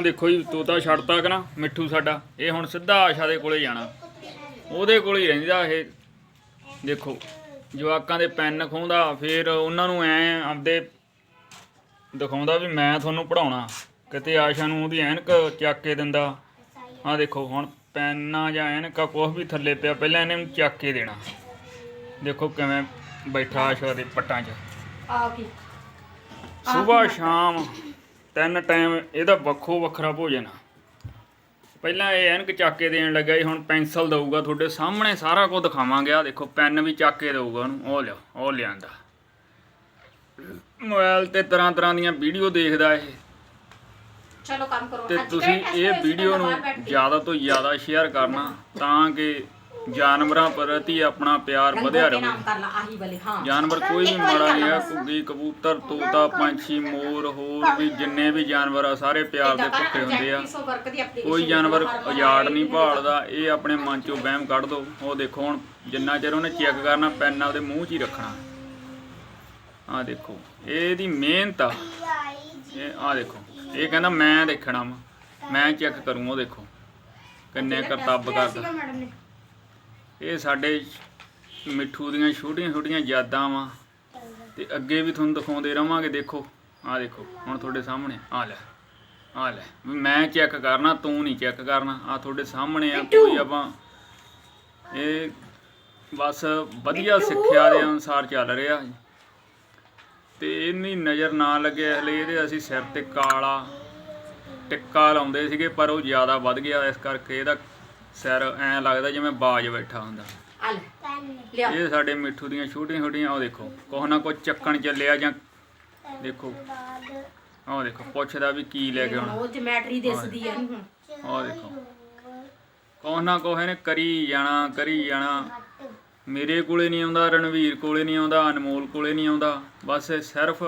ਆਹ ਦੇਖੋ ਜੀ ਤੋਤਾ ਛੱਡਤਾ ਕਿ ਨਾ ਮਿੱਠੂ ਸਾਡਾ। ਇਹ ਹੁਣ ਸਿੱਧਾ ਆਸ਼ਾ ਦੇ ਕੋਲੇ ਜਾਣਾ। ਉਹਦੇ ਕੋਲ ਹੀ ਰਹਿੰਦਾ ਇਹ। ਦੇਖੋ ਜਵਾਕਾਂ ਦੇ ਪੈਨ ਖੋਂਦਾ ਫਿਰ ਉਹਨਾਂ ਨੂੰ ਐ ਆਪਦੇ ਦਿਖਾਉਂਦਾ ਵੀ ਮੈਂ ਤੁਹਾਨੂੰ ਪੜਾਉਣਾ ਕਿਤੇ ਆਸ਼ਾ ਨੂੰ ਉਹਦੀ ਐਨਕ ਚੱਕ ਕੇ ਦਿੰਦਾ। ਆਹ ਦੇਖੋ ਹੁਣ ਪੈਨਾਂ ਜਾਂ ਐਨਕਾ ਕੁਛ ਵੀ ਥੱਲੇ ਪਿਆ ਪਹਿਲਾਂ ਇਹਨੇ ਚੱਕ ਕੇ ਦੇਣਾ। ਦੇਖੋ ਕਿਵੇਂ ਬੈਠਾ ਆਸ਼ਾ ਦੇ ਪੱਟਾਂ 'ਚ। ਆ ਕੀ ਸਵੇਰ ਸ਼ਾਮ। ਤਿੰਨ ਟਾਈਮ ਇਹਦਾ ਵੱਖੋ ਵੱਖਰਾ ਭੋਜਨ ਆ ਪਹਿਲਾਂ ਇਹ ਐਨਕ ਚੱਕ ਕੇ ਦੇਣ ਲੱਗਾ ਜੀ ਹੁਣ ਪੈਨਸਲ ਦਊਗਾ ਤੁਹਾਡੇ ਸਾਹਮਣੇ ਸਾਰਾ ਕੁਝ ਦਿਖਾਵਾਂਗੇ ਆ ਦੇਖੋ ਪੈਨ ਵੀ ਚੱਕ ਕੇ ਦਊਗਾ ਉਹਨੂੰ ਉਹ ਲਿਓ ਉਹ ਲਿਆਂਦਾ ਮੋਬਾਈਲ ਤੇ ਤਰ੍ਹਾਂ ਤਰ੍ਹਾਂ ਦੀਆਂ ਵੀਡੀਓ ਦੇਖਦਾ ਇਹ ਚਲੋ ਕੰਮ ਕਰੋ ਤੇ ਤੁਸੀਂ ਇਹ ਵੀਡੀਓ? ਨੂੰ। ਜ਼ਿਆਦਾ ਤੋਂ ਜ਼ਿਆਦਾ ਸ਼ੇਅਰ ਕਰਨਾ ਤਾਂ ਕਿ ਜਾਨਵਰਾਂ ਪ੍ਰਤੀ ਆਪਣਾ ਪਿਆਰ ਵਧਿਆ ਰਹੇ। ਨਾਮ ਕਰ ਲਾ ਆਹੀ ਵਾਲੇ ਹਾਂ। ਜਾਨਵਰ ਕੋਈ ਵੀ ਮਾੜਾ ਨਹੀਂ ਹੈ ਘੁੱਗੀ ਕਬੂਤਰ ਤੋਤਾ ਪੰਛੀ ਮੋਰ ਹੋਰ ਵੀ ਜਿੰਨੇ ਵੀ ਜਾਨਵਰ ਆ ਸਾਰੇ ਪਿਆਰ ਦੇ ਭੁੱਖੇ ਹੁੰਦੇ ਆ। ਕੋਈ ਜਾਨਵਰ ਉਜਾੜ ਨਹੀਂ ਭਾਲਦਾ ਇਹ ਆਪਣੇ ਮਨ ਚੋਂ ਵਹਿਮ ਕੱਢ ਦੋ। ਉਹ ਦੇਖੋ ਹੁਣ ਜਿੰਨਾ ਚਿਰ ਉਹਨੇ ਚੈੱਕ ਕਰਨਾ ਪੈਨ ਆਪਦੇ ਮੂੰਹ 'ਚ ਹੀ ਰੱਖਣਾ। ਆਹ ਦੇਖੋ ਇਹਦੀ ਮਿਹਨਤ ਆ। ਇਹ ਆਹ ਦੇਖੋ ਇਹ ਕਹਿੰਦਾ ਮੈਂ ਦੇਖਣਾ ਵਾ। ਮੈਂ ਚੈੱਕ ਕਰੂੰ ਉਹ ਦੇਖੋ। ਕਿੰਨੇ ਕਰਤੱਬ ਕਰਦਾ। ਮੈਡਮ ਨੇ? ਇਹ ਸਾਡੇ ਮਿੱਠੂ ਦੀਆਂ ਛੋਟੀਆਂ ਛੋਟੀਆਂ ਯਾਦਾਂ ਵਾ। ਤੇ ਅੱਗੇ ਵੀ ਤੁਹਾਨੂੰ ਦਿਖਾਉਂਦੇ ਰਵਾਂਗੇ ਦੇਖੋ। ਆਹ ਦੇਖੋ ਹੁਣ ਤੁਹਾਡੇ ਸਾਹਮਣੇ ਆ ਲੈ ਆ ਲੈ। ਮੈਂ ਚੈੱਕ ਕਰਨਾ ਤੂੰ ਨਹੀਂ ਚੈੱਕ ਕਰਨਾ। ਆ ਤੁਹਾਡੇ ਸਾਹਮਣੇ ਆ ਕੋਈ ਆਪਾਂ ਇਹ ਬਸ ਵਧੀਆ ਸਿੱਖਿਆ ਦੇ ਅਨੁਸਾਰ ਚੱਲ ਰਿਹਾ। ਤੇ ਇੰਨੀ ਨਜ਼ਰ ਨਾ ਲੱਗੇ ਹਲੇ ਇਹਦੇ ਅਸੀਂ ਸਿਰ ਤੇ ਕਾਲਾ ਟਿੱਕਾ ਲਾਉਂਦੇ ਸੀਗੇ ਪਰ ਉਹ ਜ਼ਿਆਦਾ ਵੱਧ ਗਿਆ। ਇਸ ਕਰਕੇ ਇਹਦਾ ਸਿਰ ਐਂ ਲੱਗਦਾ ਜਿਵੇਂ ਬਾਜ ਬੈਠਾ ਹੁੰਦਾ। ਆ ਲੈ। ਲਿਆ। ਇਹ ਸਾਡੇ ਮਿੱਠੂ ਦੀਆਂ ਛੋਟੀਆਂ ਛੋਟੀਆਂ ਉਹ ਦੇਖੋ। ਕੁਛ ਨਾ ਕੁਛ ਚੱਕਣ ਚੱਲਿਆ ਜਾਂ ਦੇਖੋ। ਉਹ ਦੇਖੋ ਪੁੱਛਦਾ ਵੀ ਕੀ ਲੈ ਕੇ ਆਉਣਾ। ਉਹ ਜਮੈਟਰੀ ਦਿਸਦੀ ਆ। ਹੁਣ ਉਹ ਦੇਖੋ। ਕੁਛ ਨਾ ਕੁਛ ਇਹਨੇ ਕਰੀ ਜਾਣਾ ਕਰੀ ਜਾਣਾ। ਮੇਰੇ ਕੋਲੇ ਨਹੀਂ ਆਉਂਦਾ ਰਣਵੀਰ ਕੋਲੇ ਨਹੀਂ ਆਉਂਦਾ ਅਨਮੋਲ ਕੋਲੇ ਨਹੀਂ ਆਉਂਦਾ। ਬਸ ਸਿਰਫ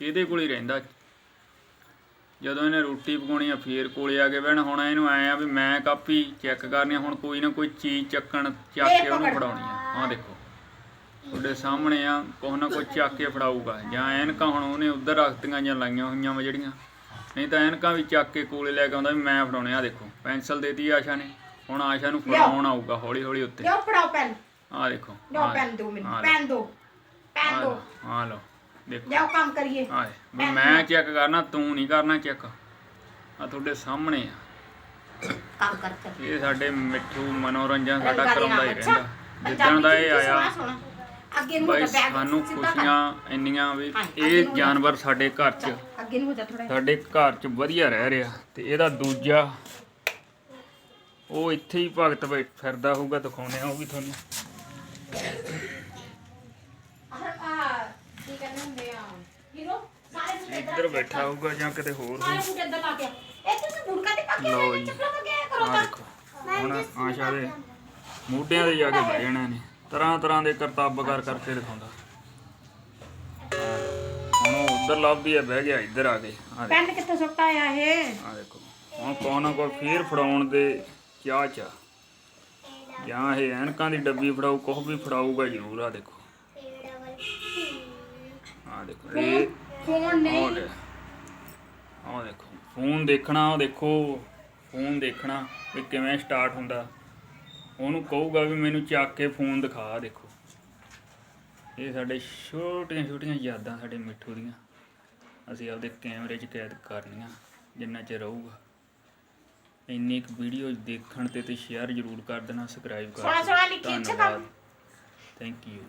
ਇਹਦੇ ਕੋਲੇ ਰਹਿੰਦਾ। ਜਦੋਂ ਇਹਨੇ ਰੋਟੀ ਪਕਾਉਣੀ ਆ ਫੇਰ ਕੋਲੇ ਆ ਕੇ ਬਹਿਣਾ। ਹੁਣ ਇਹਨੂੰ ਆਏ ਆ ਵੀ ਮੈਂ ਕਾਪੀ ਚੈੱਕ ਕਰਨੀ ਆ ਹੁਣ ਕੋਈ ਨਾ ਕੋਈ ਚੀਜ਼ ਚੱਕਣ ਚੱਕ ਕੇ ਉਹਨੂੰ ਫੜਾਉਣੀ ਆ। ਆਹ ਦੇਖੋ। ਤੁਹਾਡੇ ਸਾਹਮਣੇ ਆ ਕੁਛ ਨਾ ਕੁਛ ਚੱਕ ਕੇ ਫੜਾਊਗਾ। ਜਾਂ ਐਨਕਾਂ ਹੁਣ ਉਹਨੇ ਉੱਧਰ ਰੱਖਤੀਆਂ ਜਾਂ ਲਾਈਆਂ ਹੋਈਆਂ ਵਾ ਜਿਹੜੀਆਂ। ਨਹੀਂ ਤਾਂ ਐਨਕਾਂ ਵੀ ਚੱਕ ਕੇ ਕੋਲੇ ਲੈ ਕੇ ਆਉਂਦਾ ਵੀ ਮੈਂ ਫੜਾਉਣੇ ਆ। ਦੇਖੋ ਪੈਨਸਲ ਦੇਤੀ ਆਸ਼ਾ ਨੇ। ਹੁਣ ਆਸ਼ਾ ਨੂੰ ਫੜਾਉਣ ਆਊਗਾ ਹੌਲੀ ਹੌਲੀ ਉੱਤੇ। ਲਿਓ ਪੜਾਓ ਪੈਨ। ਆਹ ਦੇਖੋ ਲਿਓ ਆਹ ਪੈਨ ਦੋ ਮੈਨੂੰ ਆਹ ਪੈਨ ਦੋ। ਪੈਨ ਦੋ। ਆਹ ਲਓ। ਦੇਖੋ ਲਿਓ ਕੰਮ ਕਰੀਏ ਆਹ ਵੀ ਮੈਂ ਚੈੱਕ ਕਰਨਾ ਤੂੰ ਨਹੀਂ ਕਰਨਾ ਚੈੱਕ ਆ ਤੁਹਾਡੇ ਸਾਹਮਣੇ ਆ ਕੰਮ ਕਰ ਕਰ ਇਹ ਸਾਡੇ ਮਿੱਠੂ ਮਨੋਰੰਜਨ ਸਾਡਾ ਕਰਾਉਂਦਾ ਹੀ ਰਹਿੰਦਾ। ਜਿੱਦਣ ਦਾ ਇਹ ਆਇਆ। ਅੱਗੇ ਨੂੰ ਬਈ ਸਾਨੂੰ। ਖੁਸ਼ੀਆਂ ਇੰਨੀਆਂ ਵੀ ਇਹ। ਜਾਨਵਰ ਸਾਡੇ ਘਰ 'ਚ ਅੱਗੇ ਨੂੰ ਹੋ ਜਾ ਥੋੜਾ ਸਾਡੇ ਘਰ 'ਚ ਵਧੀਆ ਰਹਿ ਰਿਹਾ ਤੇ ਇਹਦਾ ਦੂਜਾ ਉਹ ਇੱਥੇ ਹੀ ਭਗਤ ਬੈਠ ਫਿਰਦਾ ਹੋਊਗਾ ਦਿਖਾਉਣੇ ਆ ਉਹ ਵੀ ਤੁਹਾਨੂੰ ਆ ਕੀ ਕਹਿੰਦੇ ਹੁੰਦੇ ਆ ਹੀਰੋ ਸਾਰੇ ਬੂਟ ਏਦਾਂ ਇੱਧਰ ਬੈਠਾ ਹੋਊਗਾ ਜਾਂ ਕਿਤੇ ਹੋਰ ਸਾਰੇ ਬੂਟ ਏਦਾਂ ਲਾ ਕੇ ਇੱਥੇ ਤੇ ਬੁੜਕਾ ਤੇ ਪਾ ਕੇ ਲਓ ਆਏ ਜੀ। ਚੱਪਲਾਂ ਪਾ ਕੇ ਆਇਆ ਕਰੋ ਆ ਤਾਂ। ਦੇਖੋ ਹੁਣ ਆਸ਼ਾ ਦੇ ਮੋਢਿਆਂ ਤੇ ਜਾ ਕੇ ਬਹਿ ਜਾਣਾ ਨੇ। ਤਰ੍ਹਾਂ ਤਰ੍ਹਾਂ ਦੇ ਕਰਤੱਬ ਕਰ ਕਰਕੇ ਦਿਖਾਉਂਦਾ। ਹੁਣ ਉਹ ਉੱਧਰ ਲੱਭਦੀ ਹੈ ਬਹਿ ਗਿਆ ਇੱਧਰ ਆ ਕੇ। ਆ ਪੈਨ ਕਿੱਥੇ ਸੁੱਟਾ ਆ ਇਹ? ਆ ਦੇਖੋ ਹੁਣ ਕੋਹ ਨਾ ਕੋਈ ਫੇਰ ਫੜਾਉਣ ਦੇ ਚਾਹ ਚ ਆ। ਜਾਂ ਇਹ ਐਨਕਾਂ ਦੀ ਡੱਬੀ ਫੜਾਊ ਕੁਛ ਵੀ ਫੜਾਊਗਾ ਜ਼ਰੂਰ ਆ ਦੇਖੋ। ਆ ਦੇਖੋ। ਇਹ ਫੋਨ ਉਹ ਨਹੀਂ ਲੈ ਆਹ ਦੇਖੋ। ਫੋਨ ਦੇਖਣਾ ਉਹ ਦੇਖੋ। ਫੋਨ ਦੇਖਣਾ ਵੀ ਕਿਵੇਂ ਸਟਾਰਟ ਹੁੰਦਾ। ਉਹਨੂੰ ਕਹੂਗਾ ਵੀ ਮੈਨੂੰ ਚੱਕ ਕੇ ਫੋਨ ਦਿਖਾ ਦੇਖੋ। ਇਹ ਸਾਡੇ ਛੋਟੀਆਂ ਛੋਟੀਆਂ ਯਾਦਾਂ ਸਾਡੇ ਮਿੱਠੂ ਦੀਆਂ। ਅਸੀਂ ਆਪਦੇ ਕੈਮਰੇ 'ਚ ਕੈਦ ਕਰਨੀਆਂ ਜਿੰਨਾ ਚਿਰ ਰਹੂਗਾ। ਇੰਨੀ ਇੱਕ ਵੀਡੀਓ ਦੇਖਣ ਤੇ ਤੇ ਸ਼ੇਅਰ ਜ਼ਰੂਰ ਕਰ ਦੇਣਾ ਸਬਸਕ੍ਰਾਈਬ ਕਰ ਸੋਹਣਾ ਸੋਹਣਾ ਲਿਖੀ ਅੱਛਾ ਕੰਮ। Thank you